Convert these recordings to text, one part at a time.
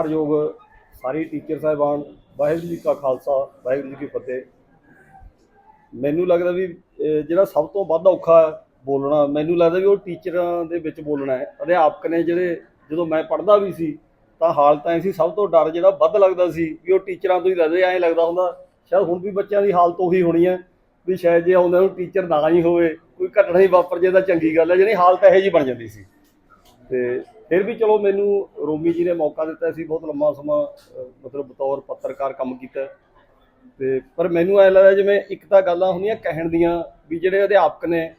ਸਤਿਕਾਰਯੋਗ ਸਾਰੇ ਟੀਚਰ ਸਾਹਿਬਾਨ, ਵਾਹਿਗੁਰੂ ਜੀ ਕਾ ਖਾਲਸਾ, ਵਾਹਿਗੁਰੂ ਜੀ ਕੀ ਫਤਿਹ। ਮੈਨੂੰ ਲੱਗਦਾ ਵੀ ਜਿਹੜਾ ਸਭ ਤੋਂ ਵੱਧ ਔਖਾ ਬੋਲਣਾ, ਮੈਨੂੰ ਲੱਗਦਾ ਵੀ ਉਹ ਟੀਚਰਾਂ ਦੇ ਵਿੱਚ ਬੋਲਣਾ ਹੈ। ਅਧਿਆਪਕ ਨੇ ਜਿਹੜੇ, ਜਦੋਂ ਮੈਂ ਪੜ੍ਹਦਾ ਵੀ ਸੀ, ਤਾਂ ਹਾਲਤ ਐ ਸੀ, ਸਭ ਤੋਂ ਡਰ ਜਿਹੜਾ ਵੱਧ ਲੱਗਦਾ ਸੀ ਵੀ ਉਹ ਟੀਚਰਾਂ ਤੋਂ ਹੀ ਲੱਗਦੇ, ਐਂ ਲੱਗਦਾ ਹੁੰਦਾ, ਸ਼ਾਇਦ ਹੁਣ ਵੀ ਬੱਚਿਆਂ ਦੀ ਹਾਲਤ ਉਹੀ ਹੋਣੀ ਹੈ, ਵੀ ਸ਼ਾਇਦ ਜੇ ਆਉਂਦਾ ਨੂੰ ਟੀਚਰ ਨਾ ਹੀ ਹੋਵੇ, ਕੋਈ ਘਟਨਾ ਹੀ ਵਾਪਰ ਜੇ ਤਾਂ ਚੰਗੀ ਗੱਲ ਹੈ, ਜਿਹੜੀ ਹਾਲਤ ਇਹੋ ਜਿਹੀ ਬਣ ਜਾਂਦੀ ਸੀ। ਤੇ ਫਿਰ ਵੀ ਚਲੋ ਮੈਨੂੰ ਰੋਮੀ ਜੀ ਨੇ ਮੌਕਾ ਦਿੱਤਾ ਸੀ ਬਹੁਤ ਲੰਮਾ ਸਮਾਂ ਮਤਲਬ ਬਤੌਰ ਪੱਤਰਕਾਰ ਕੰਮ ਕੀਤਾ। ਤੇ ਪਰ ਮੈਨੂੰ ਐ ਲੱਗਦਾ ਜਿਵੇਂ ਇੱਕ ਤਾਂ ਗੱਲਾਂ ਹੁੰਦੀਆਂ ਕਹਿਣ ਦੀਆਂ ਵੀ ਜਿਹੜੇ ਅਧਿਆਪਕ ਨੇ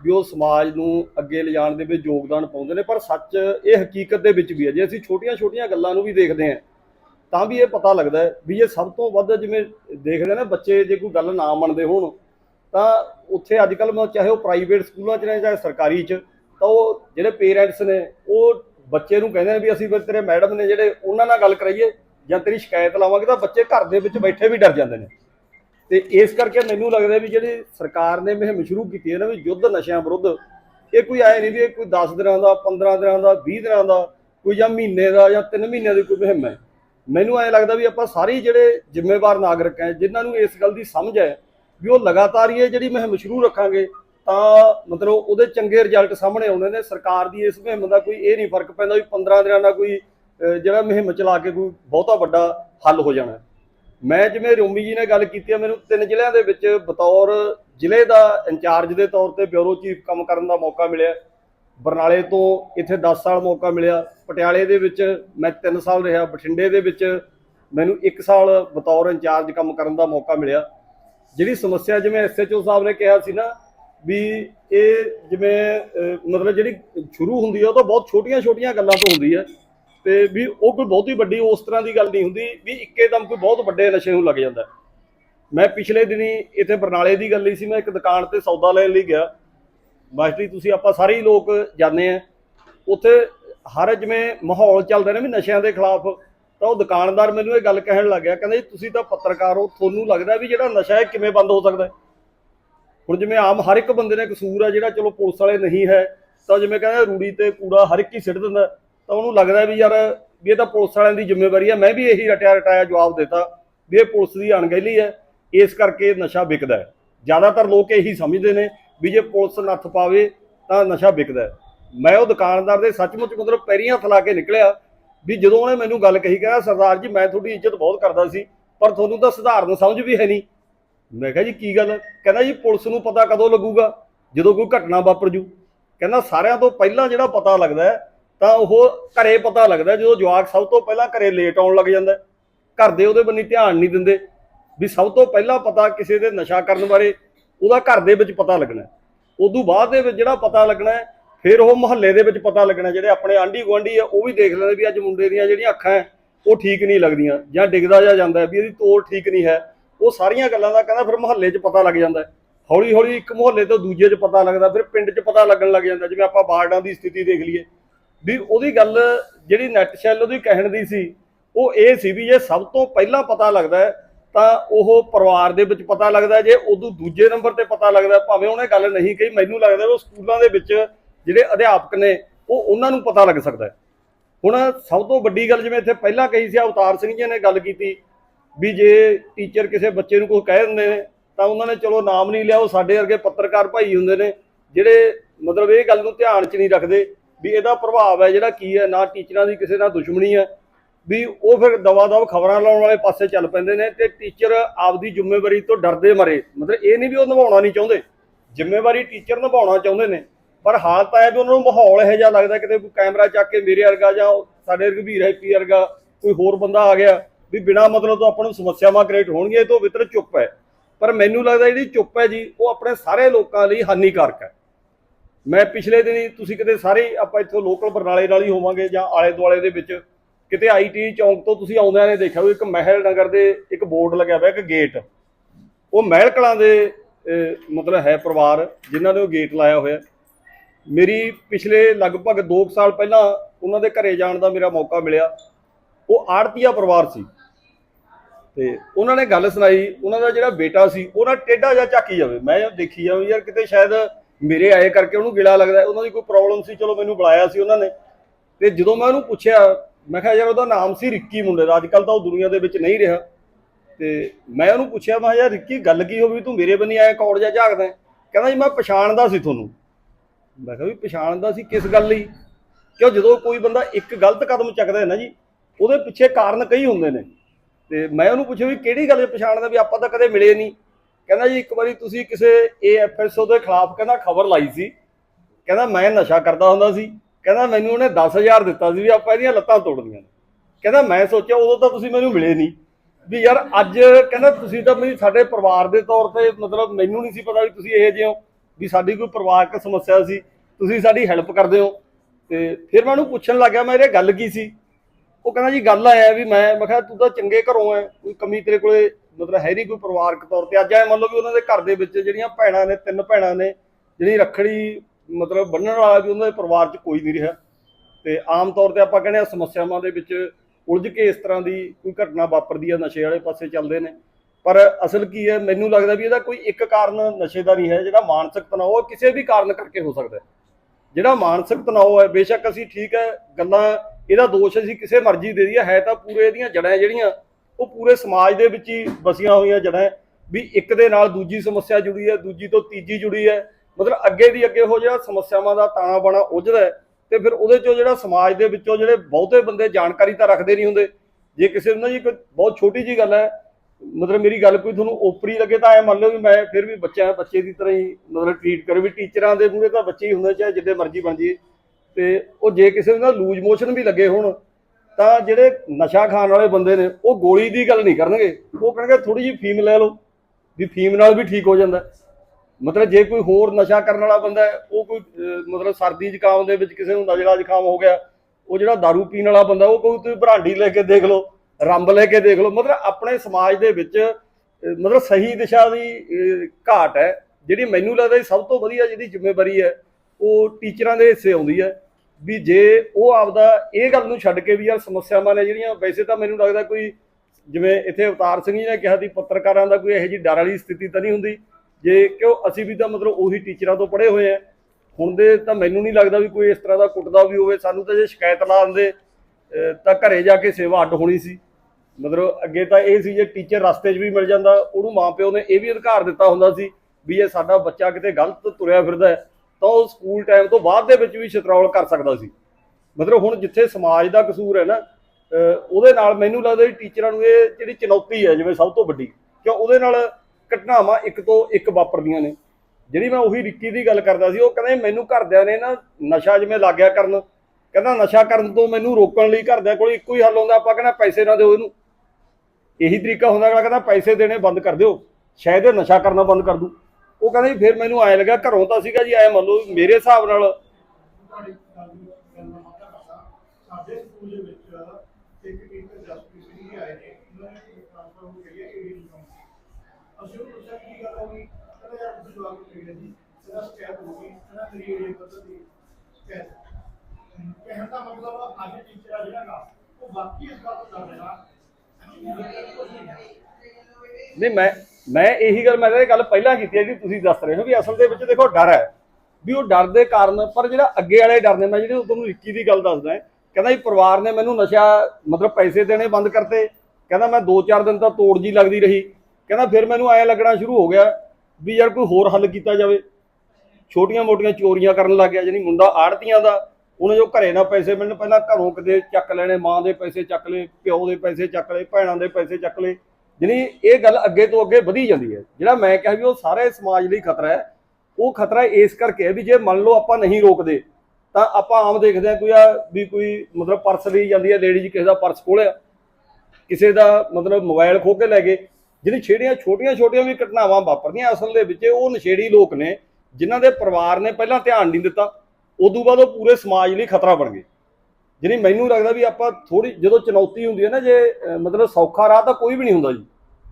ਵੀ ਉਹ ਸਮਾਜ ਨੂੰ ਅੱਗੇ ਲਿਜਾਣ ਦੇ ਵਿੱਚ ਯੋਗਦਾਨ ਪਾਉਂਦੇ ਨੇ, ਪਰ ਸੱਚ ਇਹ ਹਕੀਕਤ ਦੇ ਵਿੱਚ ਵੀ ਹੈ। ਜੇ ਅਸੀਂ ਛੋਟੀਆਂ-ਛੋਟੀਆਂ ਗੱਲਾਂ ਨੂੰ ਵੀ ਦੇਖਦੇ ਹਾਂ, ਤਾਂ ਵੀ ਇਹ ਪਤਾ ਲੱਗਦਾ ਵੀ ਇਹ ਸਭ ਤੋਂ ਵੱਧ ਜਿਵੇਂ ਦੇਖਦੇ ਨੇ ਬੱਚੇ, ਜੇ ਕੋਈ ਗੱਲ ਨਾ ਮੰਨਦੇ ਹੋਣ, ਤਾਂ ਉੱਥੇ ਅੱਜ ਕੱਲ੍ਹ ਚਾਹੇ ਉਹ ਪ੍ਰਾਈਵੇਟ ਸਕੂਲਾਂ 'ਚ ਨੇ ਚਾਹੇ ਸਰਕਾਰੀ 'ਚ, ਤਾਂ ਉਹ ਜਿਹੜੇ ਪੇਰੈਂਟਸ ਨੇ, ਉਹ ਬੱਚੇ ਨੂੰ ਕਹਿੰਦੇ ਨੇ ਵੀ ਅਸੀਂ ਫਿਰ ਤੇਰੇ ਮੈਡਮ ਨੇ ਜਿਹੜੇ ਉਹਨਾਂ ਨਾਲ ਗੱਲ ਕਰਾਈਏ ਜਾਂ ਤੇਰੀ ਸ਼ਿਕਾਇਤ ਲਾਵਾਂਗੇ ਤਾਂ ਬੱਚੇ ਘਰ ਦੇ ਵਿੱਚ ਬੈਠੇ ਵੀ ਡਰ ਜਾਂਦੇ ਨੇ। ਤੇ ਇਸ ਕਰਕੇ ਮੈਨੂੰ ਲੱਗਦਾ ਵੀ ਜਿਹੜੀ ਸਰਕਾਰ ਨੇ ਮੁਹਿੰਮ ਸ਼ੁਰੂ ਕੀਤੀ ਹੈ ਨਾ ਵੀ ਯੁੱਧ ਨਸ਼ਿਆਂ ਵਿਰੁੱਧ, ਇਹ ਕੋਈ ਆਏ ਨਹੀਂ ਵੀ ਇਹ ਕੋਈ 10 ਦਿਨਾਂ ਦਾ 15 ਦਿਨਾਂ ਦਾ 20 ਦਿਨਾਂ ਦਾ, ਕੋਈ ਜਾਂ ਮਹੀਨੇ ਦਾ ਜਾਂ 3 ਮਹੀਨਿਆਂ ਦੀ ਕੋਈ ਮੁਹਿੰਮ ਹੈ। ਮੈਨੂੰ ਐਂ ਲੱਗਦਾ ਵੀ ਆਪਾਂ ਸਾਰੇ ਜਿਹੜੇ ਜ਼ਿੰਮੇਵਾਰ ਨਾਗਰਿਕ ਹੈ, ਜਿਨ੍ਹਾਂ ਨੂੰ ਇਸ ਗੱਲ ਦੀ ਸਮਝ ਹੈ ਵੀ ਉਹ ਲਗਾਤਾਰ ਹੀ ਇਹ ਜਿਹੜੀ ਮੁਹਿੰਮ ਸ਼ੁਰੂ ਰੱਖਾਂਗੇ ਤਾਂ ਮਤਲਬ ਉਹਦੇ ਚੰਗੇ ਰਿਜ਼ਲਟ ਸਾਹਮਣੇ ਆਉਂਦੇ ਨੇ, ਸਰਕਾਰ ਦੀ ਇਸ ਮੁਹਿੰਮ ਦਾ ਕੋਈ ਇਹ ਨਹੀਂ ਫ਼ਰਕ ਪੈਂਦਾ ਵੀ 15 ਦਿਨਾਂ ਦਾ ਕੋਈ ਜਿਹੜਾ ਮੁਹਿੰਮ ਚਲਾ ਕੇ ਕੋਈ ਬਹੁਤਾ ਵੱਡਾ ਹੱਲ ਹੋ ਜਾਣਾ। ਮੈਂ ਜਿਵੇਂ ਰੋਮੀ ਜੀ ਨੇ ਗੱਲ ਕੀਤੀ ਹੈ ਮੈਨੂੰ ਤਿੰਨ ਜ਼ਿਲ੍ਹਿਆਂ ਦੇ ਵਿੱਚ ਬਤੌਰ ਜ਼ਿਲ੍ਹੇ ਦਾ ਇੰਚਾਰਜ ਦੇ ਤੌਰ ਤੇ ਬਿਊਰੋ ਚੀਫ ਕੰਮ ਕਰਨ ਦਾ ਮੌਕਾ ਮਿਲਿਆ। ਬਰਨਾਲੇ ਤੋਂ ਇੱਥੇ 10 ਸਾਲ ਮੌਕਾ ਮਿਲਿਆ। ਪਟਿਆਲੇ ਦੇ ਵਿੱਚ ਮੈਂ 3 ਸਾਲ ਰਿਹਾ, ਬਠਿੰਡੇ ਦੇ ਵਿੱਚ ਮੈਨੂੰ 1 ਸਾਲ ਬਤੌਰ ਇੰਚਾਰਜ ਕੰਮ ਕਰਨ ਦਾ ਮੌਕਾ ਮਿਲਿਆ। ਜਿਹੜੀ ਸਮੱਸਿਆ ਜਿਵੇਂ ਐਸਐਚਓ ਸਾਹਿਬ ਨੇ ਕਿਹਾ ਸੀ ਨਾ ਵੀ ਇਹ ਜਿਵੇਂ ਮਤਲਬ ਜਿਹੜੀ ਸ਼ੁਰੂ ਹੁੰਦੀ ਹੈ ਉਹ ਤਾਂ ਬਹੁਤ ਛੋਟੀਆਂ-ਛੋਟੀਆਂ ਗੱਲਾਂ ਤੋਂ ਹੁੰਦੀ ਹੈ ਤੇ ਵੀ ਉਹ ਕੋਈ ਬਹੁਤੀ ਵੱਡੀ ਉਸ ਤਰ੍ਹਾਂ ਦੀ ਗੱਲ ਨਹੀਂ ਹੁੰਦੀ ਵੀ ਇੱਕੇ ਦਮ ਕੋਈ ਬਹੁਤ ਵੱਡੇ ਨਸ਼ੇ ਨੂੰ ਲੱਗ ਜਾਂਦਾ। ਮੈਂ ਪਿਛਲੇ ਦਿਨੀ ਇੱਥੇ ਬਰਨਾਲੇ ਦੀ ਗੱਲ ਹੀ ਸੀ, ਮੈਂ ਇੱਕ ਦੁਕਾਨ ਤੇ ਸੌਦਾ ਲੈਣ ਲਈ ਗਿਆ। ਮਾਸਟਰੀ ਤੁਸੀਂ ਆਪਾਂ ਸਾਰੇ ਹੀ ਲੋਕ ਜਾਂਦੇ ਆ। ਉੱਥੇ ਹਰ ਜਿਵੇਂ ਮਾਹੌਲ ਚੱਲਦਾ ਨਾ ਵੀ ਨਸ਼ਿਆਂ ਦੇ ਖਿਲਾਫ, ਤਾਂ ਉਹ ਦੁਕਾਨਦਾਰ ਮੈਨੂੰ ਇਹ ਗੱਲ ਕਹਿਣ ਲੱਗ ਗਿਆ ਕਹਿੰਦਾ ਜੀ, ਤੁਸੀਂ ਤਾਂ ਪੱਤਰਕਾਰ ਹੋ, ਤੁਹਾਨੂੰ ਲੱਗਦਾ ਵੀ ਜਿਹੜਾ ਨਸ਼ਾ ਹੈ ਕਿਵੇਂ ਬੰਦ ਹੋ ਸਕਦਾ ਹੈ? ਹੁਣ ਜਿਵੇਂ ਆਮ ਹਰ ਇੱਕ ਬੰਦੇ ਨੇ ਕਸੂਰ ਹੈ ਜਿਹੜਾ ਚਲੋ ਪੁਲਿਸ ਵਾਲੇ ਨਹੀਂ ਹੈ, ਤਾਂ ਜਿਵੇਂ ਕਹਿੰਦਾ ਰੂੜੀ ਤੇ ਕੂੜਾ ਹਰ ਇੱਕ ਹੀ ਸਿੱਟ ਦਿੰਦਾ, ਤਾਂ ਉਹਨੂੰ ਲੱਗਦਾ ਵੀ ਯਾਰ ਵੀ ਇਹ ਤਾਂ ਪੁਲਿਸ ਵਾਲਿਆਂ ਦੀ ਜ਼ਿੰਮੇਵਾਰੀ ਹੈ ਮੈਂ ਵੀ ਇਹੀ ਰਟਿਆ ਰਟਾਇਆ ਜਵਾਬ ਦਿੱਤਾ ਵੀ ਇਹ ਪੁਲਿਸ ਦੀ ਅਣਗਹਿਲੀ ਹੈ, ਇਸ ਕਰਕੇ ਨਸ਼ਾ ਵਿਕਦਾ ਜ਼ਿਆਦਾਤਰ ਲੋਕ ਇਹੀ ਸਮਝਦੇ ਨੇ ਵੀ ਜੇ ਪੁਲਿਸ ਨੱਥ ਪਾਵੇ ਤਾਂ ਨਸ਼ਾ ਵਿਕਦਾ ਮੈਂ ਉਹ ਦੁਕਾਨਦਾਰ ਦੇ ਸੱਚਮੁੱਚ ਮਤਲਬ ਪੈਰੀਂ ਥਲਾ ਕੇ ਨਿਕਲਿਆ ਵੀ ਜਦੋਂ ਉਹਨੇ ਮੈਨੂੰ ਗੱਲ ਕਹੀ, ਕਹਿੰਦਾ ਸਰਦਾਰ ਜੀ ਮੈਂ ਤੁਹਾਡੀ ਇੱਜ਼ਤ ਬਹੁਤ ਕਰਦਾ ਸੀ, ਪਰ ਤੁਹਾਨੂੰ ਤਾਂ ਸਧਾਰਨ ਸਮਝ ਵੀ ਹੈ ਨਹੀਂ। ਮੈਂ ਕਿਹਾ ਜੀ ਕੀ ਗੱਲ? ਕਹਿੰਦਾ ਜੀ ਪੁਲਿਸ ਨੂੰ ਪਤਾ ਕਦੋਂ ਲੱਗੂਗਾ? ਜਦੋਂ ਕੋਈ ਘਟਨਾ ਵਾਪਰ ਜੂ। ਕਹਿੰਦਾ ਸਾਰਿਆਂ ਤੋਂ ਪਹਿਲਾਂ ਜਿਹੜਾ ਪਤਾ ਲੱਗਦਾ ਤਾਂ ਉਹ ਘਰੇ ਪਤਾ ਲੱਗਦਾ ਜਦੋਂ ਜਵਾਕ ਸਭ ਤੋਂ ਪਹਿਲਾਂ ਘਰੇ ਲੇਟ ਆਉਣ ਲੱਗ ਜਾਂਦਾ ਘਰ ਦੇ ਉਹਦੇ ਬੰਨੀ ਧਿਆਨ ਨਹੀਂ ਦਿੰਦੇ ਵੀ ਸਭ ਤੋਂ ਪਹਿਲਾਂ ਪਤਾ ਕਿਸੇ ਦੇ ਨਸ਼ਾ ਕਰਨ ਬਾਰੇ ਉਹਦਾ ਘਰ ਦੇ ਵਿੱਚ ਪਤਾ ਲੱਗਣਾ ਉਦੋਂ ਬਾਅਦ ਦੇ ਵਿੱਚ ਜਿਹੜਾ ਪਤਾ ਲੱਗਣਾ ਫਿਰ ਉਹ ਮੁਹੱਲੇ ਦੇ ਵਿੱਚ ਪਤਾ ਲੱਗਣਾ ਜਿਹੜੇ ਆਪਣੇ ਆਂਢੀ ਗੁਆਂਢੀ ਆ ਉਹ ਵੀ ਦੇਖ ਲੈਂਦੇ ਵੀ ਅੱਜ ਮੁੰਡੇ ਦੀਆਂ ਜਿਹੜੀਆਂ ਅੱਖਾਂ ਹੈ, ਉਹ ਠੀਕ ਨਹੀਂ ਲੱਗਦੀਆਂ ਜਾਂ ਡਿੱਗਦਾ ਜਾਂ ਜਾਂਦਾ ਵੀ ਇਹਦੀ ਤੋੜ ਠੀਕ ਨਹੀਂ ਹੈ। ਉਹ ਸਾਰੀਆਂ ਗੱਲਾਂ ਦਾ ਕਹਿੰਦਾ ਫਿਰ ਮੁਹੱਲੇ 'ਚ ਪਤਾ ਲੱਗ ਜਾਂਦਾ ਹੌਲੀ ਹੌਲੀ ਇੱਕ ਮੁਹੱਲੇ ਤੋਂ ਦੂਜੇ 'ਚ ਪਤਾ ਲੱਗਦਾ, ਫਿਰ ਪਿੰਡ 'ਚ ਪਤਾ ਲੱਗਣ ਲੱਗ ਜਾਂਦਾ, ਜਿਵੇਂ ਆਪਾਂ ਬਾਰਡਾਂ ਦੀ ਸਥਿਤੀ ਦੇਖ ਲਈਏ। ਵੀ ਉਹਦੀ ਗੱਲ ਜਿਹੜੀ ਨੈਟ ਸ਼ੈਲ ਉਹਦੀ ਕਹਿਣ ਦੀ ਸੀ, ਉਹ ਇਹ ਸੀ ਵੀ ਜੇ ਸਭ ਤੋਂ ਪਹਿਲਾਂ ਪਤਾ ਲੱਗਦਾ ਤਾਂ ਉਹ ਪਰਿਵਾਰ ਦੇ ਵਿੱਚ ਪਤਾ ਲੱਗਦਾ ਜੇ ਉਦੋਂ ਦੂਜੇ ਨੰਬਰ ਤੇ ਪਤਾ ਲੱਗਦਾ ਭਾਵੇਂ ਉਹਨੇ ਗੱਲ ਨਹੀਂ ਕਹੀ, ਮੈਨੂੰ ਲੱਗਦਾ ਉਹ ਸਕੂਲਾਂ ਦੇ ਵਿੱਚ ਜਿਹੜੇ ਅਧਿਆਪਕ ਨੇ, ਉਹ ਉਹਨਾਂ ਨੂੰ ਪਤਾ ਲੱਗ ਸਕਦਾ ਹੁਣ ਸਭ ਤੋਂ ਵੱਡੀ ਗੱਲ ਜਿਵੇਂ ਇੱਥੇ ਪਹਿਲਾਂ ਕਹੀ ਸੀ, ਅਵਤਾਰ ਸਿੰਘ ਜੀ ਨੇ ਗੱਲ ਕੀਤੀ ਵੀ ਜੇ ਟੀਚਰ ਕਿਸੇ ਬੱਚੇ ਨੂੰ ਕੋਈ ਕਹਿ ਦਿੰਦੇ ਨੇ, ਤਾਂ ਉਹਨਾਂ ਨੇ ਚਲੋ ਨਾਮ ਨਹੀਂ ਲਿਆ, ਉਹ ਸਾਡੇ ਵਰਗੇ ਪੱਤਰਕਾਰ ਭਾਈ ਹੁੰਦੇ ਨੇ, ਜਿਹੜੇ ਮਤਲਬ ਇਹ ਗੱਲ ਨੂੰ ਧਿਆਨ 'ਚ ਨਹੀਂ ਰੱਖਦੇ ਵੀ ਇਹਦਾ ਪ੍ਰਭਾਵ ਹੈ ਜਿਹੜਾ ਕੀ ਹੈ, ਨਾ ਟੀਚਰਾਂ ਦੀ ਕਿਸੇ ਨਾਲ ਦੁਸ਼ਮਣੀ ਹੈ, ਵੀ ਉਹ ਫਿਰ ਦਵਾ ਦਵ ਖਬਰਾਂ ਲਾਉਣ ਵਾਲੇ ਪਾਸੇ ਚੱਲ ਪੈਂਦੇ ਨੇ ਤੇ ਟੀਚਰ ਆਪਦੀ ਜ਼ਿੰਮੇਵਾਰੀ ਤੋਂ ਡਰਦੇ ਮਰੇ। ਮਤਲਬ ਇਹ ਨਹੀਂ ਵੀ ਉਹ ਨਿਭਾਉਣਾ ਨਹੀਂ ਚਾਹੁੰਦੇ, ਜ਼ਿੰਮੇਵਾਰੀ ਟੀਚਰ ਨਿਭਾਉਣਾ ਚਾਹੁੰਦੇ ਨੇ, ਪਰ ਹਾਲਤ ਹੈ ਵੀ ਉਹਨਾਂ ਨੂੰ ਮਾਹੌਲ ਇਹੋ ਜਿਹਾ ਲੱਗਦਾ ਕਿਤੇ ਕੋਈ ਕੈਮਰਾ ਚੱਕ ਕੇ ਮੇਰੇ ਵਰਗਾ ਜਾਂ ਸਾਡੇ ਰਘਬੀਰ ਹੈਪੀ ਵਰਗਾ ਕੋਈ ਹੋਰ ਬੰਦਾ ਆ ਗਿਆ ਵੀ ਬਿਨਾ ਮਤਲਬ ਤੋਂ ਆਪਾਂ ਨੂੰ ਸਮੱਸਿਆਵਾਂ ਕ੍ਰੀਏਟ ਹੋਣਗੀਆਂ, ਇਹ ਤੋਂ ਵਿਤਰ ਚੁੱਪ ਹੈ। ਪਰ ਮੈਨੂੰ ਲੱਗਦਾ ਜਿਹੜੀ ਚੁੱਪ ਹੈ ਜੀ, ਉਹ ਆਪਣੇ ਸਾਰੇ ਲੋਕਾਂ ਲਈ ਹਾਨੀਕਾਰਕ ਹੈ। ਮੈਂ ਪਿਛਲੇ ਦਿਨੀ ਤੁਸੀਂ ਕਿਤੇ ਸਾਰੇ ਆਪਾਂ ਇੱਥੋਂ ਲੋਕਲ ਬਰਨਾਲੇ ਨਾਲ ਹੀ ਹੋਵਾਂਗੇ ਜਾਂ ਆਲੇ ਦੁਆਲੇ ਦੇ ਵਿੱਚ, ਕਿਤੇ ਆਈਟੀ ਚੌਂਕ ਤੋਂ ਤੁਸੀਂ ਆਉਂਦਿਆਂ ਨੇ ਦੇਖਿਆ ਵੀ ਇੱਕ ਮਹਿਲ ਨਗਰ ਦੇ ਇੱਕ ਬੋਰਡ ਲੱਗਿਆ ਹੋਇਆ, ਇੱਕ ਗੇਟ ਉਹ ਮਹਿਲ ਕਲਾਂ ਦੇ ਮਤਲਬ ਹੈ ਪਰਿਵਾਰ, ਜਿਨ੍ਹਾਂ ਨੇ ਉਹ ਗੇਟ ਲਾਇਆ ਹੋਇਆ। ਮੇਰੀ ਪਿਛਲੇ ਲਗਭਗ 2 ਸਾਲ ਪਹਿਲਾਂ ਉਹਨਾਂ ਦੇ ਘਰੇ ਜਾਣ ਦਾ ਮੇਰਾ ਮੌਕਾ ਮਿਲਿਆ। ਉਹ ਆੜਤੀਆ ਪਰਿਵਾਰ ਸੀ। ਤੇ ਉਹਨਾਂ ਨੇ ਗੱਲ ਸੁਣਾਈ, ਉਹਨਾਂ ਦਾ ਜਿਹੜਾ ਬੇਟਾ ਸੀ, ਉਹ ਨਾ ਟੇਢਾ ਜਿਹਾ ਝਾਕੀ ਜਾਵੇ। ਮੈਂ ਦੇਖੀ ਜਾਵਾਂ ਯਾਰ, ਕਿਤੇ ਸ਼ਾਇਦ ਮੇਰੇ ਆਏ ਕਰਕੇ ਉਹਨੂੰ ਗਿਲਾ ਲੱਗਦਾ, ਉਹਨਾਂ ਦੀ ਕੋਈ ਪ੍ਰੋਬਲਮ ਸੀ, ਚਲੋ ਮੈਨੂੰ ਬੁਲਾਇਆ ਸੀ ਉਹਨਾਂ ਨੇ। ਤੇ ਜਦੋਂ ਮੈਂ ਉਹਨੂੰ ਪੁੱਛਿਆ, ਮੈਂ ਕਿਹਾ, ਯਾਰ, ਉਹਦਾ ਨਾਮ ਸੀ ਰਿੱਕੀ ਮੁੰਡੇ ਦਾ ਅੱਜ ਕੱਲ ਤਾਂ ਉਹ ਦੁਨੀਆ ਦੇ ਵਿੱਚ ਨਹੀਂ ਰਿਹਾ। ਤੇ ਮੈਂ ਉਹਨੂੰ ਪੁੱਛਿਆ, ਮੈਂ ਕਿਹਾ, ਯਾਰ, ਰਿੱਕੀ, ਗੱਲ ਕੀ ਹੋ ਵੀ ਤੂੰ ਮੇਰੇ ਬੰਨੀ ਆਇਆ ਕੌੜ ਜਾ ਝਾਕਦਾ ਕਹਿੰਦਾ ਜੀ, ਮੈਂ ਪਛਾਣਦਾ ਸੀ ਤੁਹਾਨੂੰ। ਮੈਂ ਕਿਹਾ, ਵੀ ਪਛਾਣਦਾ ਸੀ ਕਿਸ ਗੱਲ ਲਈ? ਕਿਉਂ, ਜਦੋਂ ਕੋਈ ਬੰਦਾ ਇੱਕ ਗਲਤ ਕਦਮ ਚੱਕਦਾ ਹੈ ਨਾ ਜੀ, ਉਹਦੇ ਪਿੱਛੇ ਕਾਰਨ ਕਈ ਹੁੰਦੇ ਨੇ। ਤੇ ਮੈਂ ਉਹਨੂੰ ਪੁੱਛਿਆ ਵੀ ਕਿਹੜੀ ਗੱਲ 'ਚ ਪਛਾਣਦਾ ਵੀ ਆਪਾਂ ਤਾਂ ਕਦੇ ਮਿਲੇ ਨਹੀਂ। ਕਹਿੰਦਾ ਜੀ ਇੱਕ ਵਾਰੀ ਤੁਸੀਂ ਕਿਸੇ ਏਐਫਐਸਓ ਦੇ ਖਿਲਾਫ ਕਹਿੰਦਾ ਖਬਰ ਲਾਈ ਸੀ। ਕਹਿੰਦਾ ਮੈਂ ਨਸ਼ਾ ਕਰਦਾ ਹੁੰਦਾ ਸੀ। ਕਹਿੰਦਾ ਮੈਨੂੰ ਉਹਨੇ 10000 ਦਿੱਤਾ ਸੀ ਵੀ ਆਪਾਂ ਇਹਦੀਆਂ ਲੱਤਾਂ ਤੋੜਨੀਆਂ ਕਹਿੰਦਾ ਮੈਂ ਸੋਚਿਆ ਉਦੋਂ ਤਾਂ ਤੁਸੀਂ ਮੈਨੂੰ ਮਿਲੇ ਨਹੀਂ। ਵੀ ਯਾਰ ਅੱਜ ਕਹਿੰਦਾ ਤੁਸੀਂ ਤਾਂ ਮੇਰੀ ਸਾਡੇ ਪਰਿਵਾਰ ਦੇ ਤੌਰ ਤੇ ਮਤਲਬ ਮੈਨੂੰ ਨਹੀਂ ਸੀ ਪਤਾ ਵੀ ਤੁਸੀਂ ਇਹੋ ਜਿਹੇ ਹੋ, ਵੀ ਸਾਡੀ ਕੋਈ ਪਰਿਵਾਰਕ ਸਮੱਸਿਆ ਸੀ। ਤੁਸੀਂ ਸਾਡੀ ਹੈਲਪ ਕਰਦੇ ਹੋ। ਤੇ ਫਿਰ ਮੈਂ ਉਹਨੂੰ ਪੁੱਛਣ ਲੱਗਿਆ ਮੈਂ ਇਹ ਗੱਲ ਕੀ ਸੀ? ਉਹ ਕਹਿੰਦਾ ਜੀ ਗੱਲ ਆਇਆ ਵੀ ਮੈਂ ਮੈਂ ਕਿਹਾ ਤੂੰ ਤਾਂ ਚੰਗੇ ਘਰੋਂ ਐ, ਕੋਈ ਕਮੀ ਤੇਰੇ ਕੋਲੇ ਮਤਲਬ ਹੈ ਨਹੀਂ ਕੋਈ ਪਰਿਵਾਰਕ ਤੌਰ ਤੇ। ਅੱਜ ਐ ਮੰਨ ਲਓ ਵੀ ਉਹਨਾਂ ਦੇ ਘਰ ਦੇ ਵਿੱਚ ਜਿਹੜੀਆਂ ਭੈਣਾਂ ਨੇ, ਤਿੰਨ ਭੈਣਾਂ ਨੇ, ਜਿਹੜੀ ਰੱਖੜੀ ਮਤਲਬ ਬੰਨਣ ਵਾਲਾ ਵੀ ਉਹਨਾਂ ਦੇ ਪਰਿਵਾਰ 'ਚ ਕੋਈ ਨਹੀਂ ਰਿਹਾ। ਤੇ ਆਮ ਤੌਰ ਤੇ ਆਪਾਂ ਕਹਿੰਦੇ ਆ ਸਮੱਸਿਆਵਾਂ ਦੇ ਵਿੱਚ ਉਲਝ ਕੇ ਇਸ ਤਰ੍ਹਾਂ ਦੀ ਕੋਈ ਘਟਨਾ ਵਾਪਰਦੀ ਆ, ਨਸ਼ੇ ਵਾਲੇ ਪਾਸੇ ਚੱਲਦੇ ਨੇ। ਪਰ ਅਸਲ ਕੀ ਹੈ, ਮੈਨੂੰ ਲੱਗਦਾ ਵੀ ਇਹਦਾ ਕੋਈ ਇੱਕ ਕਾਰਨ ਨਸ਼ੇ ਦਾ ਨਹੀਂ ਹੈ, ਜਿਹੜਾ ਮਾਨਸਿਕ ਤਣਾਅ, ਉਹ ਕਿਸੇ ਵੀ ਕਾਰਨ ਕਰਕੇ ਹੋ ਸਕਦਾ ਜਿਹੜਾ ਮਾਨਸਿਕ ਤਣਾਅ ਹੈ, ਬੇਸ਼ੱਕ ਅਸੀਂ ਠੀਕ ਹੈ, ਗੱਲਾਂ ਇਹਦਾ ਦੋਸ਼ ਅਸੀਂ ਕਿਸੇ ਮਰਜ਼ੀ ਦੇ ਦਈਏ, ਹੈ ਤਾਂ ਪੂਰੇ ਇਹਦੀਆਂ ਜੜਾਂ ਜਿਹੜੀਆਂ, ਉਹ ਪੂਰੇ ਸਮਾਜ ਦੇ ਵਿੱਚ ਹੀ ਵਸੀਆਂ ਹੋਈਆਂ ਜੜਾਂ ਵੀ ਇੱਕ ਦੇ ਨਾਲ ਦੂਜੀ ਸਮੱਸਿਆ ਜੁੜੀ ਹੈ, ਦੂਜੀ ਤੋਂ ਤੀਜੀ ਜੁੜੀ ਹੈ। ਮਤਲਬ ਅੱਗੇ ਦੀ ਅੱਗੇ ਹੋ ਜਿਹੜਾ ਸਮੱਸਿਆਵਾਂ ਦਾ ਤਾਣਾ ਬਾਣਾ ਉਲਝਦਾ ਹੈ ਤੇ ਫਿਰ ਉਹਦੇ ਚੋਂ ਜਿਹੜਾ ਸਮਾਜ ਦੇ ਵਿੱਚੋਂ ਜਿਹੜੇ ਬਹੁਤੇ ਬੰਦੇ ਜਾਣਕਾਰੀ ਤਾਂ ਰੱਖਦੇ ਨਹੀਂ ਹੁੰਦੇ। ਜੇ ਕਿਸੇ ਨੂੰ ਨਾ ਜੀ ਕੋਈ ਬਹੁਤ ਛੋਟੀ ਜੀ ਗੱਲ ਹੈ, ਮਤਲਬ ਮੇਰੀ ਗੱਲ ਕੋਈ ਤੁਹਾਨੂੰ ਓਪਰੀ ਲੱਗੇ ਤਾਂ ਐ ਮੰਨ ਲਓ ਵੀ ਮੈਂ ਫਿਰ ਵੀ ਬੱਚਾ ਬੱਚੇ ਦੀ ਤਰ੍ਹਾਂ ਹੀ ਮਤਲਬ ਟ੍ਰੀਟ ਕਰੇ ਵੀ ਟੀਚਰਾਂ ਦੇ ਮੂਹਰੇ ਤਾਂ ਬੱਚੇ ਹੀ ਹੁੰਦੇ ਚਾਹੇ ਜਿੱਦੇ ਮਰਜ਼ੀ ਬਣ ਜਾਈਏ। ਤੇ ਉਹ ਜੇ ਕਿਸੇ ਨੂੰ ਨਾ ਲੂਜ ਮੋਸ਼ਨ ਵੀ ਲੱਗੇ ਹੋਣ ਤਾਂ ਜਿਹੜੇ ਨਸ਼ਾ ਖਾਣ ਵਾਲੇ ਬੰਦੇ ਨੇ ਉਹ ਗੋਲੀ ਦੀ ਗੱਲ ਨਹੀਂ ਕਰਨਗੇ। ਉਹ ਕਹਿਣਗੇ ਥੋੜੀ ਜਿਹੀ ਫੀਮ ਲੈ ਲਓ ਵੀ ਫੀਮ ਨਾਲ ਵੀ ਠੀਕ ਹੋ ਜਾਂਦਾ ਮਤਲਬ ਜੇ ਕੋਈ ਹੋਰ ਨਸ਼ਾ ਕਰਨ ਵਾਲਾ ਬੰਦਾ ਹੈ, ਉਹ ਕੋਈ ਮਤਲਬ ਸਰਦੀ ਜ਼ੁਕਾਮ ਦੇ ਵਿੱਚ ਕਿਸੇ ਨੂੰ ਨਜ਼ਲਾ ਜ਼ੁਕਾਮ ਹੋ ਗਿਆ ਉਹ ਜਿਹੜਾ दारू ਪੀਣ ਵਾਲਾ ਬੰਦਾ ਉਹ ਕੋਈ ਤੁਸੀਂ ਬਰਾਂਡੀ ਲੈ ਕੇ ਦੇਖ ਲਓ ਰੰਬ ਲੈ ਕੇ ਦੇਖ ਲਓ ਮਤਲਬ ਆਪਣੇ ਸਮਾਜ ਦੇ ਵਿੱਚ ਮਤਲਬ ਸਹੀ ਦਿਸ਼ਾ ਦੀ ਘਾਟ ਹੈ। ਜਿਹੜੀ ਮੈਨੂੰ ਲੱਗਦਾ ਸਭ ਤੋਂ ਵਧੀਆ ਜਿਹਦੀ ਜ਼ਿੰਮੇਵਾਰੀ ਹੈ ਉਹ ਟੀਚਰਾਂ ਦੇ ਹਿੱਸੇ ਆਉਂਦੀ ਹੈ। ਵੀ ਜੇ ਉਹ ਆਪਦਾ ਇਹ ਗੱਲ ਨੂੰ ਛੱਡ ਕੇ ਵੀ ਯਾਰ ਸਮੱਸਿਆਵਾਂ ਨੇ ਜਿਹੜੀਆਂ ਵੈਸੇ ਤਾਂ ਮੈਨੂੰ ਲੱਗਦਾ ਕੋਈ ਜਿਵੇਂ ਇੱਥੇ ਅਵਤਾਰ ਸਿੰਘ ਜੀ ਨੇ ਕਿਹਾ ਸੀ ਪੱਤਰਕਾਰਾਂ ਦਾ ਕੋਈ ਇਹੋ ਜਿਹੀ ਡਰ ਵਾਲੀ ਸਥਿਤੀ ਤਾਂ ਨਹੀਂ ਹੁੰਦੀ। ਜੇ ਕਿਉਂ ਅਸੀਂ ਵੀ ਤਾਂ ਮਤਲਬ ਉਹੀ ਟੀਚਰਾਂ ਤੋਂ ਪੜ੍ਹੇ ਹੋਏ ਆ ਹੁਣ ਦੇ ਤਾਂ ਮੈਨੂੰ ਨਹੀਂ ਲੱਗਦਾ ਵੀ ਕੋਈ ਇਸ ਤਰ੍ਹਾਂ ਦਾ ਕੁੱਟਦਾ ਵੀ ਹੋਵੇ। ਸਾਨੂੰ ਤਾਂ ਜੇ ਸ਼ਿਕਾਇਤ ਲਾ ਦਿੰਦੇ ਤਾਂ ਘਰੇ ਜਾ ਕੇ ਸੇਵਾ ਅੱਡ ਹੋਣੀ ਸੀ। ਮਤਲਬ ਅੱਗੇ ਤਾਂ ਇਹ ਸੀ ਜੇ ਟੀਚਰ ਰਸਤੇ 'ਚ ਵੀ ਮਿਲ ਜਾਂਦਾ ਉਹਨੂੰ ਮਾਪਿਓ ਨੇ ਇਹ ਵੀ ਅਧਿਕਾਰ ਦਿੱਤਾ ਹੁੰਦਾ ਸੀ ਵੀ ਜੇ ਸਾਡਾ ਬੱਚਾ ਕਿਤੇ ਗਲਤ ਤੁਰਿਆ ਫਿਰਦਾ ਹੈ, ਤਾਂ ਉਹ ਸਕੂਲ ਟਾਈਮ ਤੋਂ ਬਾਅਦ ਦੇ ਵਿੱਚ ਵੀ ਸ਼ਤਰੌਲ ਕਰ ਸਕਦਾ ਸੀ। ਮਤਲਬ ਹੁਣ ਜਿੱਥੇ ਸਮਾਜ ਦਾ ਕਸੂਰ ਹੈ ਨਾ ਉਹਦੇ ਨਾਲ ਮੈਨੂੰ ਲੱਗਦਾ ਵੀ ਟੀਚਰਾਂ ਨੂੰ ਇਹ ਜਿਹੜੀ ਚੁਣੌਤੀ ਹੈ, ਜਿਵੇਂ ਸਭ ਤੋਂ ਵੱਡੀ ਕਿ ਉਹਦੇ ਨਾਲ ਘਟਨਾਵਾਂ ਇੱਕ ਤੋਂ ਇੱਕ ਵਾਪਰਦੀਆਂ ਨੇ। ਜਿਹੜੀ ਮੈਂ ਉਹੀ ਰਿੱਕੀ ਦੀ ਗੱਲ ਕਰਦਾ ਸੀ, ਉਹ ਕਹਿੰਦੇ ਮੈਨੂੰ ਘਰਦਿਆਂ ਨੇ ਨਾ ਨਸ਼ਾ ਜਿਵੇਂ ਲੱਗਿਆ ਕਰਨ, ਕਹਿੰਦਾ ਨਸ਼ਾ ਕਰਨ ਤੋਂ ਮੈਨੂੰ ਰੋਕਣ ਲਈ ਘਰਦਿਆਂ ਕੋਲ ਇੱਕੋ ਹੀ ਹੱਲ ਹੁੰਦਾ, ਆਪਾਂ ਕਹਿੰਦਾ ਪੈਸੇ ਨਾ ਦਿਓ ਇਹਨੂੰ। ਇਹੀ ਤਰੀਕਾ ਹੁੰਦਾ, ਅਗਲਾ ਕਹਿੰਦਾ ਪੈਸੇ ਦੇਣੇ ਬੰਦ ਕਰ ਦਿਓ, ਸ਼ਾਇਦ ਇਹ ਨਸ਼ਾ ਕਰਨਾ ਬੰਦ ਕਰ ਦੂ। ਉਹ ਕਹਿੰਦਾ ਜੀ ਫਿਰ ਮੈਨੂੰ ਐ ਲੱਗਾ ਘਰੋਂ ਤਾਂ ਸੀਗਾ ਜੀ ਐ ਮੰਨ ਲਓ ਮੇਰੇ ਹਿਸਾਬ ਨਾਲ। ਤੁਹਾਡੀ ਗੱਲ ਨੂੰ ਗੱਲ ਨਾਲ ਮੱਤਾ ਕਰਦਾ ਸਾਡੇ ਸਕੂਲ ਦੇ ਵਿੱਚ ਇੱਕ ਟੀਚਰ ਜਸਪ੍ਰੀਤ ਸਿੰਘ ਜੀ ਆਏ ਨੇ। ਉਹਨਾਂ ਨੇ ਟ੍ਰਾਂਸਫਰ ਹੋ ਗਈ ਹੈ ਏਡੀ ਨੂੰ ਅਸੀਂ ਉਹ ਪੁੱਛਿਆ ਕੀ ਗੱਲ ਹੋ ਗਈ? ਕਹਿੰਦਾ ਯਾਰ ਤੁਸੀਂ ਜਵਾਬ ਨਹੀਂ ਦੇ ਜੀ। ਸਿਰਾ ਸ਼ਿਕਾਇਤ ਹੋ ਗਈ। ਕਹਿੰਦਾ ਮੇਰੀ ਏਡੀ ਪੱਤਰ ਦੀ ਸ਼ਿਕਾਇਤ ਕਹਿਣ ਦਾ ਮਤਲਬ ਅੱਜ ਟੀਚਰ ਆ ਜਿਹੜਾ ਗਾ ਉਹ ਬਾਕੀ ਇਸ ਗੱਲ ਤੋਂ ਡਰ ਰਿਹਾ ਨਹੀਂ ਮੈਂ ਮੈਂ ਇਹੀ ਗੱਲ, ਮੈਂ ਤਾਂ ਇਹ ਗੱਲ ਪਹਿਲਾਂ ਕੀਤੀ ਹੈ ਜੀ, ਤੁਸੀਂ ਦੱਸ ਰਹੇ ਹੋ ਵੀ ਅਸਲ ਦੇ ਵਿੱਚ ਦੇਖੋ ਡਰ ਹੈ। ਵੀ ਉਹ ਡਰ ਦੇ ਕਾਰਨ, ਪਰ ਜਿਹੜਾ ਅੱਗੇ ਵਾਲੇ ਡਰ ਨੇ, ਮੈਂ ਜਿਹੜੇ ਤੁਹਾਨੂੰ 21 ਦੀ ਗੱਲ ਦੱਸਦਾ ਕਹਿੰਦਾ ਜੀ, ਪਰਿਵਾਰ ਨੇ ਮੈਨੂੰ ਨਸ਼ਾ, ਮਤਲਬ ਪੈਸੇ ਦੇਣੇ ਬੰਦ ਕਰਤੇ। ਕਹਿੰਦਾ ਮੈਂ 2-4 ਦਿਨ ਤਾਂ ਤੋੜ ਜੀ ਲੱਗਦੀ ਰਹੀ। ਕਹਿੰਦਾ ਫਿਰ ਮੈਨੂੰ ਐਂ ਲੱਗਣਾ ਸ਼ੁਰੂ ਹੋ ਗਿਆ ਵੀ ਯਾਰ ਕੋਈ ਹੋਰ ਹੱਲ ਕੀਤਾ ਜਾਵੇ। ਛੋਟੀਆਂ-ਮੋਟੀਆਂ ਚੋਰੀਆਂ ਕਰਨ ਲੱਗ ਗਿਆ ਜਾਨੀ ਮੁੰਡਾ ਆੜਤੀਆਂ ਦਾ। ਉਹਨੇ ਜੋ ਘਰੇ ਨਾ ਪੈਸੇ ਮਿਲਣ, ਪਹਿਲਾਂ ਘਰੋਂ ਕਿਤੇ ਚੱਕ ਲੈਣੇ, ਮਾਂ ਦੇ ਪੈਸੇ ਚੱਕ ਲਏ, ਪਿਓ ਦੇ ਪੈਸੇ ਚੱਕ ਲਏ, ਭੈਣਾਂ ਦੇ ਪੈਸੇ ਚੱਕ ਲਏ। ਜਾਨੀ ਇਹ ਗੱਲ ਅੱਗੇ ਤੋਂ ਅੱਗੇ ਵਧੀ ਜਾਂਦੀ ਹੈ। ਜਿਹੜਾ ਮੈਂ ਕਿਹਾ ਵੀ ਉਹ ਸਾਰੇ ਸਮਾਜ ਲਈ ਖਤਰਾ ਹੈ, ਉਹ ਖਤਰਾ ਇਸ ਕਰਕੇ ਹੈ ਵੀ ਜੇ ਮੰਨ ਲਓ ਆਪਾਂ ਨਹੀਂ ਰੋਕਦੇ, ਤਾਂ ਆਪਾਂ ਆਮ ਦੇਖਦੇ ਹਾਂ ਕੋਈ ਆ ਵੀ ਕੋਈ ਮਤਲਬ ਪਰਸ ਲਈ ਜਾਂਦੀ ਹੈ ਲੇਡੀਜ਼ ਕਿਸੇ ਦਾ ਪਰਸ ਖੋਲਿਆ ਕਿਸੇ ਦਾ ਮਤਲਬ ਮੋਬਾਈਲ ਖੋ ਕੇ ਲੈ ਗਏ, ਜਿਹੜੀ ਛੇੜੀਆਂ ਛੋਟੀਆਂ ਛੋਟੀਆਂ ਵੀ ਘਟਨਾਵਾਂ ਵਾਪਰਦੀਆਂ ਅਸਲ ਦੇ ਵਿੱਚ, ਉਹ ਨਸ਼ੇੜੀ ਲੋਕ ਨੇ, ਜਿਨ੍ਹਾਂ ਦੇ ਪਰਿਵਾਰ ਨੇ ਪਹਿਲਾਂ ਧਿਆਨ ਨਹੀਂ ਦਿੱਤਾ, ਉਦੋਂ ਬਾਅਦ ਉਹ ਪੂਰੇ ਸਮਾਜ ਲਈ ਖਤਰਾ ਬਣ ਗਏ। ਜਿਹੜੀ ਮੈਨੂੰ ਲੱਗਦਾ ਵੀ ਆਪਾਂ ਥੋੜੀ ਜਦੋਂ ਚੁਣੌਤੀ ਹੁੰਦੀ ਹੈ ਨਾ ਜੇ ਮਤਲਬ ਸੌਖਾ ਰਾਹ ਤਾਂ ਕੋਈ ਵੀ ਨਹੀਂ ਹੁੰਦਾ ਜੀ।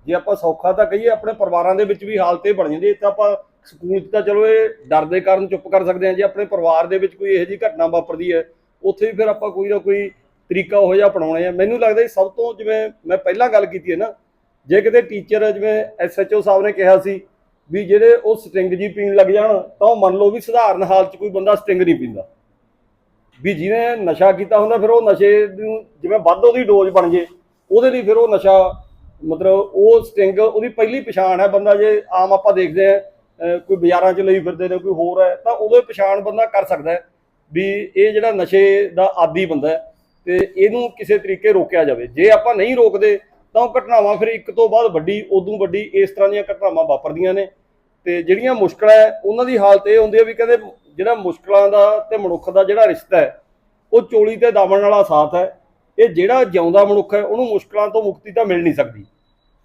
ਜੇ ਆਪਾਂ ਸੌਖਾ ਤਾਂ ਕਹੀਏ ਆਪਣੇ ਪਰਿਵਾਰਾਂ ਦੇ ਵਿੱਚ ਵੀ ਹਾਲਤ ਇਹ ਬਣ ਜਾਂਦੀ ਹੈ ਤਾਂ ਆਪਾਂ ਸਕੂਲ 'ਚ ਤਾਂ ਚਲੋ ਇਹ ਡਰ ਦੇ ਕਾਰਨ ਚੁੱਪ ਕਰ ਸਕਦੇ ਹਾਂ ਜੇ, ਆਪਣੇ ਪਰਿਵਾਰ ਦੇ ਵਿੱਚ ਕੋਈ ਇਹੋ ਜਿਹੀ ਘਟਨਾ ਵਾਪਰਦੀ ਹੈ, ਉੱਥੇ ਵੀ ਫਿਰ ਆਪਾਂ ਕੋਈ ਨਾ ਕੋਈ ਤਰੀਕਾ ਉਹੋ ਜਿਹਾ ਅਪਣਾਉਣਾ ਹੈ ਮੈਨੂੰ ਲੱਗਦਾ ਜੀ ਸਭ ਤੋਂ ਜਿਵੇਂ ਮੈਂ ਪਹਿਲਾਂ ਗੱਲ ਕੀਤੀ ਹੈ ਨਾ, ਜੇ ਕਿਤੇ ਟੀਚਰ ਜਿਵੇਂ ਐਸਐਚਓ ਸਾਹਿਬ ਨੇ ਕਿਹਾ ਸੀ ਵੀ ਜਿਹੜੇ ਉਹ ਸਟਿੰਗ ਜੀ ਪੀਣ ਲੱਗ ਜਾਣ, ਤਾਂ ਉਹ ਮੰਨ ਲਓ ਵੀ ਸਧਾਰਨ ਹਾਲਤ 'ਚ ਕੋਈ ਬੰਦਾ ਸਟਿੰਗ ਨਹੀਂ ਪੀਂਦਾ। ਵੀ ਜਿਹਨੇ ਨਸ਼ਾ ਕੀਤਾ ਹੁੰਦਾ, ਫਿਰ ਉਹ ਨਸ਼ੇ ਨੂੰ ਜਿਵੇਂ ਵੱਧ ਉਹਦੀ ਡੋਜ਼ ਬਣ ਜੇ, ਉਹਦੇ ਲਈ ਫਿਰ ਉਹ ਨਸ਼ਾ, ਮਤਲਬ ਉਹ ਸਟਿੰਗ, ਉਹਦੀ ਪਹਿਲੀ ਪਛਾਣ ਹੈ ਬੰਦਾ ਜੇ ਆਮ ਆਪਾਂ ਦੇਖਦੇ ਆ ਕੋਈ ਬਾਜ਼ਾਰਾਂ 'ਚ ਲਈ ਫਿਰਦੇ ਨੇ, ਕੋਈ ਹੋਰ ਹੈ, ਤਾਂ ਉਦੋਂ ਪਛਾਣ ਬੰਦਾ ਕਰ ਸਕਦਾ ਹੈ ਵੀ ਇਹ ਜਿਹੜਾ ਨਸ਼ੇ ਦਾ ਆਦੀ ਬੰਦਾ ਹੈ ਤੇ ਇਹਨੂੰ ਕਿਸੇ ਤਰੀਕੇ ਰੋਕਿਆ ਜਾਵੇ। ਜੇ ਆਪਾਂ ਨਹੀਂ ਰੋਕਦੇ, ਤਾਂ ਉਹ ਘਟਨਾਵਾਂ ਫਿਰ ਇੱਕ ਤੋਂ ਬਾਅਦ ਵੱਡੀ, ਉਦੋਂ ਵੱਡੀ, ਇਸ ਤਰ੍ਹਾਂ ਦੀਆਂ ਘਟਨਾਵਾਂ ਵਾਪਰਦੀਆਂ ਨੇ ਤੇ ਜਿਹੜੀਆਂ ਮੁਸ਼ਕਲਾਂ ਉਹਨਾਂ ਦੀ ਹਾਲਤ ਇਹ ਹੁੰਦੀ ਹੈ ਵੀ ਕਹਿੰਦੇ ਜਿਹੜਾ ਮੁਸ਼ਕਲਾਂ ਦਾ ਤੇ ਮਨੁੱਖ ਦਾ ਜਿਹੜਾ ਰਿਸ਼ਤਾ ਹੈ, ਉਹ ਚੋਲੀ ਤੇ ਦਾਮਣ ਵਾਲਾ ਸਾਥ ਹੈ। ਇਹ ਜਿਹੜਾ ਜਿਉਂਦਾ ਮਨੁੱਖ ਹੈ, ਉਹਨੂੰ ਮੁਸ਼ਕਲਾਂ ਤੋਂ ਮੁਕਤੀ ਤਾਂ ਮਿਲ ਨਹੀਂ ਸਕਦੀ।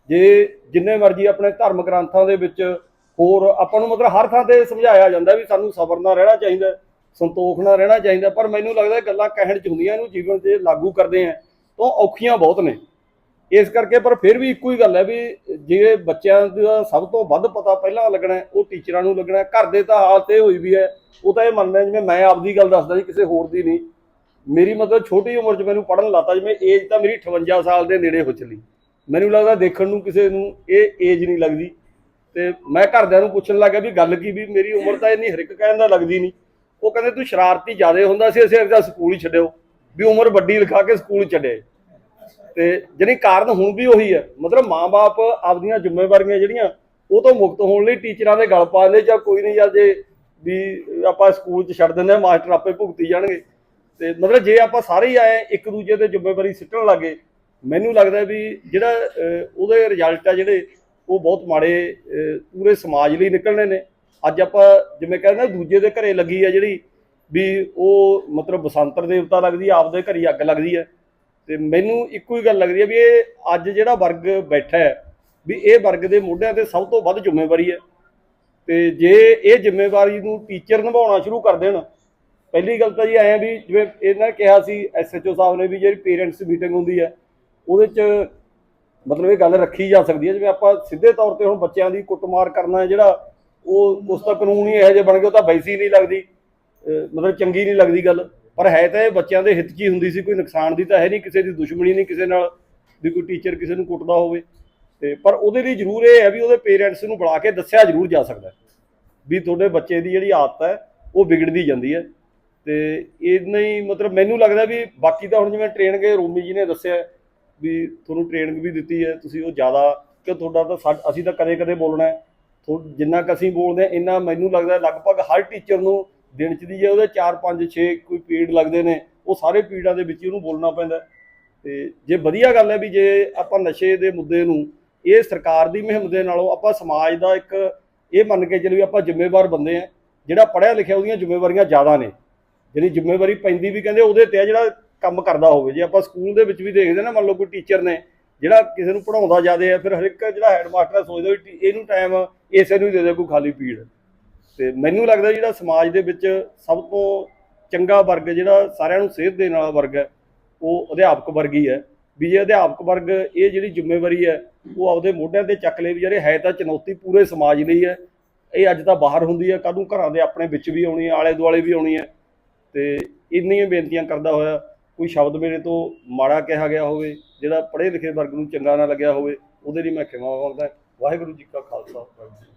ਜੇ ਜਿੰਨੇ ਮਰਜ਼ੀ ਆਪਣੇ ਧਰਮ ਗ੍ਰੰਥਾਂ ਦੇ ਵਿੱਚ ਹੋਰ ਆਪਾਂ ਨੂੰ ਮਤਲਬ ਹਰ ਥਾਂ ਤੇ ਸਮਝਾਇਆ ਜਾਂਦਾ ਵੀ ਸਾਨੂੰ ਸਬਰ ਨਾਲ ਰਹਿਣਾ ਚਾਹੀਦਾ ਸੰਤੋਖ ਨਾਲ ਰਹਿਣਾ ਚਾਹੀਦਾ ਪਰ ਮੈਨੂੰ ਲੱਗਦਾ ਗੱਲਾਂ ਕਹਿਣ ਚ ਹੁੰਦੀਆਂ, ਇਹਨੂੰ ਜੀਵਨ 'ਚ ਲਾਗੂ ਕਰਦੇ ਆ, ਤਾਂ ਔਖੀਆਂ ਬਹੁਤ ਨੇ। ਇਸ ਕਰਕੇ ਪਰ ਫਿਰ ਵੀ ਇੱਕੋ ਹੀ ਗੱਲ ਹੈ ਵੀ ਜੇ ਬੱਚਿਆਂ ਦਾ ਸਭ ਤੋਂ ਵੱਧ ਪਤਾ ਪਹਿਲਾਂ ਲੱਗਣਾ ਉਹ ਟੀਚਰਾਂ ਨੂੰ ਲੱਗਣਾ ਘਰ ਦੇ ਤਾਂ ਹਾਲਤ ਇਹ ਹੋਈ ਵੀ ਹੈ, ਉਹ ਤਾਂ ਇਹ ਮੰਨਦੇ ਜਿਵੇਂ ਮੈਂ ਆਪਦੀ ਗੱਲ ਦੱਸਦਾ ਜੀ, ਕਿਸੇ ਹੋਰ ਦੀ ਨਹੀਂ। ਮੇਰੀ ਮਤਲਬ ਛੋਟੀ ਉਮਰ 'ਚ ਮੈਨੂੰ ਪੜਨ ਲਾਤਾ, ਜਿਵੇਂ ਏਜ ਤਾਂ ਮੇਰੀ 58 ਸਾਲ ਦੇ ਨੇੜੇ ਹੋ ਚੱਲੀ। ਮੈਨੂੰ ਲੱਗਦਾ ਦੇਖਣ ਨੂੰ ਕਿਸੇ ਨੂੰ ਇਹ ਏਜ ਨਹੀਂ ਲੱਗਦੀ। ਤੇ ਮੈਂ ਘਰਦਿਆਂ ਨੂੰ ਪੁੱਛਣ ਲੱਗਾ ਵੀ ਗੱਲ ਕੀ, ਵੀ ਮੇਰੀ ਉਮਰ ਤਾਂ ਇੰਨੀ ਹਰਿਕ ਕਹਿਣ ਦਾ ਲੱਗਦੀ ਨਹੀਂ। ਉਹ ਕਹਿੰਦੇ, ਤੂੰ ਸ਼ਰਾਰਤੀ ਜ਼ਿਆਦਾ ਹੁੰਦਾ ਸੀ, ਅਸੀਂ ਅਗਦਾ ਸਕੂਲ ਹੀ ਛੱਡਿਓ। ਵੀ ਉਮਰ ਵੱਡੀ ਲਿਖਾ ਕੇ ਸਕੂਲ ਛੱਡੇ। ਤੇ ਜਿਹੜੀ ਕਾਰਨ ਹੁਣ ਵੀ ਉਹੀ ਹੈ ਮਤਲਬ ਮਾਪੇ ਆਪਦੀਆਂ ਜ਼ਿੰਮੇਵਾਰੀਆਂ ਜਿਹੜੀਆਂ, ਉਹ ਤੋਂ ਮੁਕਤ ਹੋਣ ਲਈ ਟੀਚਰਾਂ ਦੇ ਗਲ ਪਾ ਦਿੰਦੇ ਜਾਂ ਕੋਈ ਨਹੀਂ ਜਾਂ ਜੇ ਵੀ ਆਪਾਂ ਸਕੂਲ 'ਚ ਛੱਡ ਦਿੰਦੇ ਆ ਮਾਸਟਰ ਆਪੇ ਭੁਗਤੀ ਜਾਣਗੇ। ਤੇ ਮਤਲਬ ਜੇ ਆਪਾਂ ਸਾਰੇ ਹੀ ਆਏ, ਇੱਕ ਦੂਜੇ ਤੇ ਜ਼ਿੰਮੇਵਾਰੀ ਸਿੱਟਣ ਲੱਗੇ, ਮੈਨੂੰ ਲੱਗਦਾ ਵੀ ਜਿਹੜਾ ਉਹਦੇ ਰਿਜ਼ਲਟ ਆ ਜਿਹੜੇ, ਉਹ ਬਹੁਤ ਮਾੜੇ ਪੂਰੇ ਸਮਾਜ ਲਈ ਨਿਕਲਣੇ ਨੇ। ਅੱਜ ਆਪਾਂ ਜਿਵੇਂ ਕਹਿੰਦੇ ਨਾ, ਦੂਜੇ ਦੇ ਘਰੇ ਲੱਗੀ ਆ ਜਿਹੜੀ, ਵੀ ਉਹ ਮਤਲਬ ਬਸੰਤਰ ਦੇਵਤਾ ਲੱਗਦੀ ਆ, ਆਪਦੇ ਘਰੀ ਅੱਗ ਲੱਗਦੀ ਹੈ ਤੇ ਮੈਨੂੰ ਇੱਕੋ ਹੀ ਗੱਲ ਲੱਗਦੀ ਹੈ ਵੀ ਇਹ ਅੱਜ ਜਿਹੜਾ ਵਰਗ ਬੈਠਾ ਹੈ, ਵੀ ਇਹ ਵਰਗ ਦੇ ਮੋਢਿਆਂ ਤੇ ਸਭ ਤੋਂ ਵੱਧ ਜ਼ਿੰਮੇਵਾਰੀ ਹੈ। ਤੇ ਜੇ ਇਹ ਜ਼ਿੰਮੇਵਾਰੀ ਨੂੰ ਟੀਚਰ ਨਿਭਾਉਣਾ ਸ਼ੁਰੂ ਕਰ ਦੇਣ, ਪਹਿਲੀ ਗੱਲ ਤਾਂ ਜੀ ਆਇਆ ਵੀ ਜਿਵੇਂ ਇਹਨਾਂ ਨੇ ਕਿਹਾ ਸੀ ਐਸਐਚਓ ਸਾਹਿਬ ਨੇ ਵੀ ਜਿਹੜੀ ਪੇਰੈਂਟਸ ਮੀਟਿੰਗ ਹੁੰਦੀ ਹੈ, ਉਹਦੇ 'ਚ ਮਤਲਬ ਇਹ ਗੱਲ ਰੱਖੀ ਜਾ ਸਕਦੀ ਹੈ, ਜਿਵੇਂ ਆਪਾਂ ਸਿੱਧੇ ਤੌਰ ਤੇ ਹੁਣ ਬੱਚਿਆਂ ਦੀ ਕੁੱਟਮਾਰ ਕਰਨਾ ਜਿਹੜਾ, ਉਹ ਉਸ ਦਾ ਕਾਨੂੰਨ ਹੀ ਇਹੋ ਜਿਹੇ ਬਣ ਗਏ ਉਹ ਤਾਂ ਵੈਸੀ ਨਹੀਂ ਲੱਗਦੀ ਮਤਲਬ ਚੰਗੀ ਨਹੀਂ ਲੱਗਦੀ ਗੱਲ। ਪਰ ਹੈ ਤਾਂ ਇਹ ਬੱਚਿਆਂ ਦੇ ਹਿੱਤ 'ਚ ਹੀ ਹੁੰਦੀ ਸੀ, ਕੋਈ ਨੁਕਸਾਨ ਦੀ ਤਾਂ ਹੈ ਨਹੀਂ, ਕਿਸੇ ਦੀ ਦੁਸ਼ਮਣੀ ਨਹੀਂ, ਕਿਸੇ ਨਾਲ ਵੀ ਕੋਈ ਟੀਚਰ ਕਿਸੇ ਨੂੰ ਕੁੱਟਦਾ ਹੋਵੇ। ਤੇ ਪਰ ਉਹਦੇ ਲਈ ਜ਼ਰੂਰ ਇਹ ਹੈ ਵੀ ਉਹਦੇ ਪੇਰੈਂਟਸ ਨੂੰ ਬੁਲਾ ਕੇ ਦੱਸਿਆ ਜ਼ਰੂਰ ਜਾ ਸਕਦਾ ਵੀ ਤੁਹਾਡੇ ਬੱਚੇ ਦੀ ਜਿਹੜੀ ਆਦਤ ਹੈ, ਉਹ ਵਿਗੜਦੀ ਜਾਂਦੀ ਹੈ। ਤੇ ਇੰਨਾ ਹੀ ਮਤਲਬ ਮੈਨੂੰ ਲੱਗਦਾ ਵੀ ਬਾਕੀ ਤਾਂ ਹੁਣ ਜਿਵੇਂ ਟ੍ਰੇਨਿੰਗ ਰੋਮੀ ਜੀ ਨੇ ਦੱਸਿਆ ਵੀ ਤੁਹਾਨੂੰ ਟ੍ਰੇਨਿੰਗ ਵੀ ਦਿੱਤੀ ਹੈ, ਤੁਸੀਂ ਉਹ ਜ਼ਿਆਦਾ ਕਿ ਤੁਹਾਡਾ ਤਾਂ ਸਾ- ਅਸੀਂ ਤਾਂ ਕਦੇ ਕਦੇ ਬੋਲਣਾ ਹੈ। ਥੋ- ਜਿੰਨਾ ਕੁ ਅਸੀਂ ਬੋਲਦੇ ਹਾਂ, ਇੰਨਾ ਮੈਨੂੰ ਲੱਗਦਾ ਲਗਭਗ ਹਰ ਟੀਚਰ ਨੂੰ ਦਿਨ ਚ ਦੀ ਜੇ ਉਹਦੇ 4 5 6 ਕੋਈ ਪੀੜ ਲੱਗਦੇ ਨੇ, ਉਹ ਸਾਰੇ ਪੀੜਾਂ ਦੇ ਵਿੱਚ ਹੀ ਉਹਨੂੰ ਬੋਲਣਾ ਪੈਂਦਾ ਹੈ। ਤੇ ਜੇ ਵਧੀਆ ਗੱਲ ਹੈ ਵੀ ਜੇ ਆਪਾਂ ਨਸ਼ੇ ਦੇ ਮੁੱਦੇ ਨੂੰ ਇਹ ਸਰਕਾਰ ਦੀ ਮੁਹਿੰਮ ਦੇ ਨਾਲੋਂ ਆਪਾਂ ਸਮਾਜ ਦਾ ਇੱਕ ਇਹ ਮੰਨ ਕੇ ਚੱਲ ਵੀ ਆਪਾਂ ਜ਼ਿੰਮੇਵਾਰ ਬੰਦੇ ਆ ਜਿਹੜਾ ਪੜ੍ਹਿਆ ਲਿਖਿਆ ਉਹਦੀਆਂ ਜ਼ਿੰਮੇਵਾਰੀਆਂ ਜ਼ਿਆਦਾ ਨੇ। ਜਿਹੜੀ ਜ਼ਿੰਮੇਵਾਰੀ ਪੈਂਦੀ ਵੀ ਕਹਿੰਦੇ ਉਹਦੇ ਤੇ ਆ ਜਿਹੜਾ ਕੰਮ ਕਰਦਾ ਹੋਵੇ। ਜੇ ਆਪਾਂ ਸਕੂਲ ਦੇ ਵਿੱਚ ਵੀ ਦੇਖਦੇ ਨਾ, ਮੰਨ ਲਓ ਕੋਈ ਟੀਚਰ ਨੇ, ਜਿਹੜਾ ਕਿਸੇ ਨੂੰ ਪੜਾਉਂਦਾ ਜ਼ਿਆਦਾ ਹੈ, ਫਿਰ ਹਰ ਇੱਕ ਜਿਹੜਾ ਹੈਡਮਾਸਟਰ ਸੋਚਦਾ ਵੀ ਇਹਨੂੰ ਟਾਈਮ ਇਸੇ ਨੂੰ ਹੀ ਦੇ ਦੇ ਕੋਈ ਖਾਲੀ ਪੀੜ। ਤੇ ਮੈਨੂੰ ਲੱਗਦਾ ਜਿਹੜਾ ਸਮਾਜ ਦੇ ਵਿੱਚ ਸਭ ਤੋਂ ਚੰਗਾ ਵਰਗ ਜਿਹੜਾ ਸਾਰਿਆਂ ਨੂੰ ਸੇਧ ਦੇਣ ਵਾਲਾ ਵਰਗ ਹੈ, ਉਹ ਅਧਿਆਪਕ ਵਰਗ ਹੀ ਹੈ। ਵੀ ਜੇ ਅਧਿਆਪਕ ਵਰਗ ਇਹ ਜਿਹੜੀ ਜ਼ਿੰਮੇਵਾਰੀ ਹੈ, ਉਹ ਆਪਦੇ ਮੋਢਿਆਂ ਤੇ ਚੱਕ ਲਏ ਵੀ ਜਿਹੜੇ ਹੈ ਤਾਂ ਚੁਣੌਤੀ ਪੂਰੇ ਸਮਾਜ ਲਈ ਹੈ। ਇਹ ਅੱਜ ਤਾਂ ਬਾਹਰ ਹੁੰਦੀ ਹੈ, ਕੱਲ੍ਹ ਨੂੰ ਘਰਾਂ ਦੇ ਆਪਣੇ ਵਿੱਚ ਵੀ ਆਉਣੀ ਹੈ ਆਲੇ ਦੁਆਲੇ ਵੀ ਆਉਣੀ ਹੈ। ਤੇ ਇੰਨੀਆਂ ਬੇਨਤੀਆਂ ਕਰਦਾ ਹੋਇਆ, ਕੋਈ ਸ਼ਬਦ ਮੇਰੇ ਤੋਂ ਮਾੜਾ ਕਿਹਾ ਗਿਆ ਹੋਵੇ, ਜਿਹੜਾ ਪੜ੍ਹੇ ਲਿਖੇ ਵਰਗ ਨੂੰ ਚੰਗਾ ਨਾ ਲੱਗਿਆ ਹੋਵੇ, ਉਹਦੇ ਲਈ ਮੈਂ ਖਿਮਾ ਮੰਗਦਾ ਵਾਹਿਗੁਰੂ ਜੀ ਕਾ ਖਾਲਸਾ। ਵਾਹਿਗੁਰੂ ਜੀ